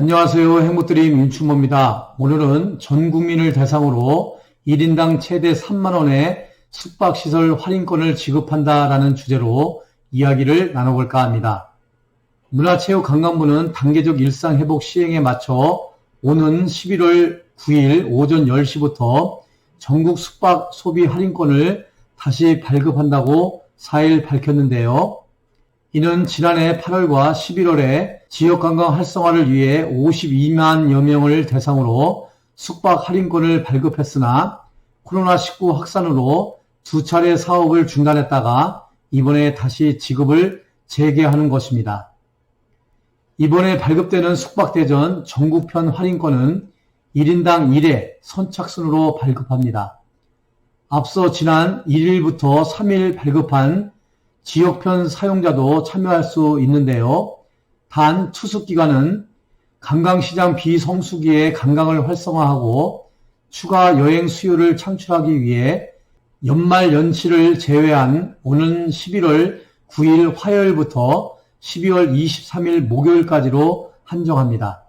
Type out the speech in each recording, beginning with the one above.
안녕하세요. 행복드림 윤춘모입니다. 오늘은 전 국민을 대상으로 1인당 최대 3만원의 숙박시설 할인권을 지급한다라는 주제로 이야기를 나눠볼까 합니다. 문화체육 관광부는 단계적 일상회복 시행에 맞춰 오는 11월 9일 오전 10시부터 전국 숙박 소비 할인권을 다시 발급한다고 4일 밝혔는데요. 이는 지난해 8월과 11월에 지역관광 활성화를 위해 52만여 명을 대상으로 숙박 할인권을 발급했으나 코로나19 확산으로 두 차례 사업을 중단했다가 이번에 다시 지급을 재개하는 것입니다. 이번에 발급되는 숙박대전 전국편 할인권은 1인당 1회 선착순으로 발급합니다. 앞서 지난 1일부터 3일 발급한 지역편 사용자도 참여할 수 있는데요. 단 투숙 기간은 관광시장 비성수기에 관광을 활성화하고 추가 여행 수요를 창출하기 위해 연말 연치를 제외한 오는 11월 9일 화요일부터 12월 23일 목요일까지로 한정합니다.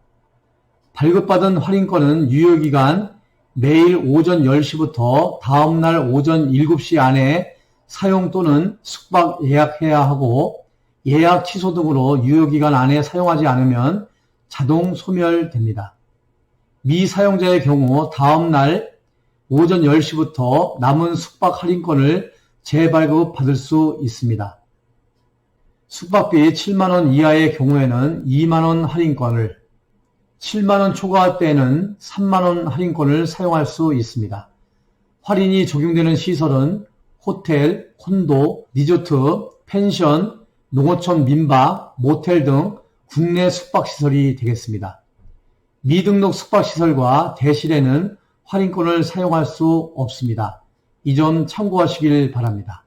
발급받은 할인권은 유효기간 매일 오전 10시부터 다음날 오전 7시 안에 사용 또는 숙박 예약해야 하고 예약 취소 등으로 유효기간 안에 사용하지 않으면 자동 소멸됩니다. 미사용자의 경우 다음 날 오전 10시부터 남은 숙박 할인권을 재발급 받을 수 있습니다. 숙박비 7만원 이하의 경우에는 2만원 할인권을 7만원 초과 때는 3만원 할인권을 사용할 수 있습니다. 할인이 적용되는 시설은 호텔, 콘도, 리조트, 펜션, 농어촌 민박, 모텔 등 국내 숙박시설이 되겠습니다. 미등록 숙박시설과 대실에는 할인권을 사용할 수 없습니다. 이 점 참고하시길 바랍니다.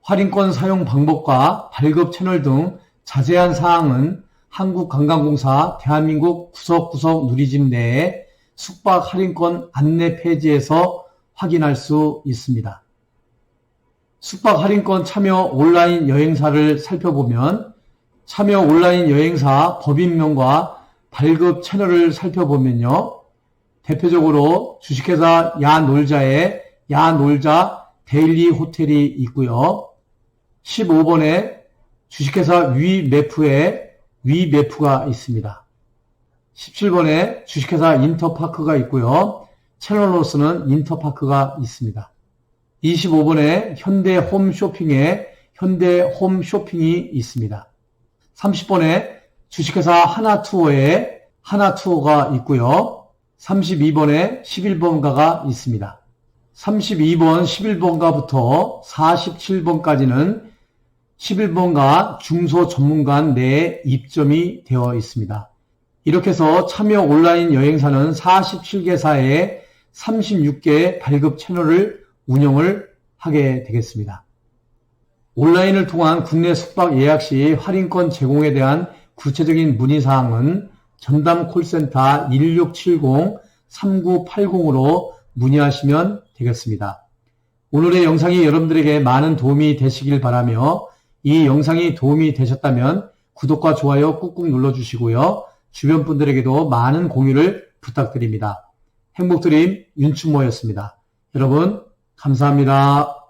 할인권 사용 방법과 발급 채널 등 자세한 사항은 한국관광공사 대한민국 구석구석 누리집 내에 숙박 할인권 안내 페이지에서 확인할 수 있습니다. 숙박 할인권 참여 온라인 여행사를 살펴보면 참여 온라인 여행사 법인명과 발급 채널을 살펴보면요. 대표적으로 주식회사 야놀자의 야놀자 데일리 호텔이 있고요. 15번에 주식회사 위메프의 위메프가 있습니다. 17번에 주식회사 인터파크가 있고요. 채널로서는 인터파크가 있습니다. 25번에 현대 홈쇼핑에 현대 홈쇼핑이 있습니다. 30번에 주식회사 하나투어에 하나투어가 있고요. 32번에 11번가가 있습니다. 32번 11번가부터 47번까지는 11번가 중소 전문관 내에 입점이 되어 있습니다. 이렇게 해서 참여 온라인 여행사는 47개사에 36개 발급 채널을 운영을 하게 되겠습니다. 온라인을 통한 국내 숙박 예약 시 할인권 제공에 대한 구체적인 문의사항은 전담 콜센터 1670-3980으로 문의하시면 되겠습니다. 오늘의 영상이 여러분들에게 많은 도움이 되시길 바라며 이 영상이 도움이 되셨다면 구독과 좋아요 꾹꾹 눌러주시고요. 주변 분들에게도 많은 공유를 부탁드립니다. 행복드림 윤춘모였습니다. 여러분 감사합니다.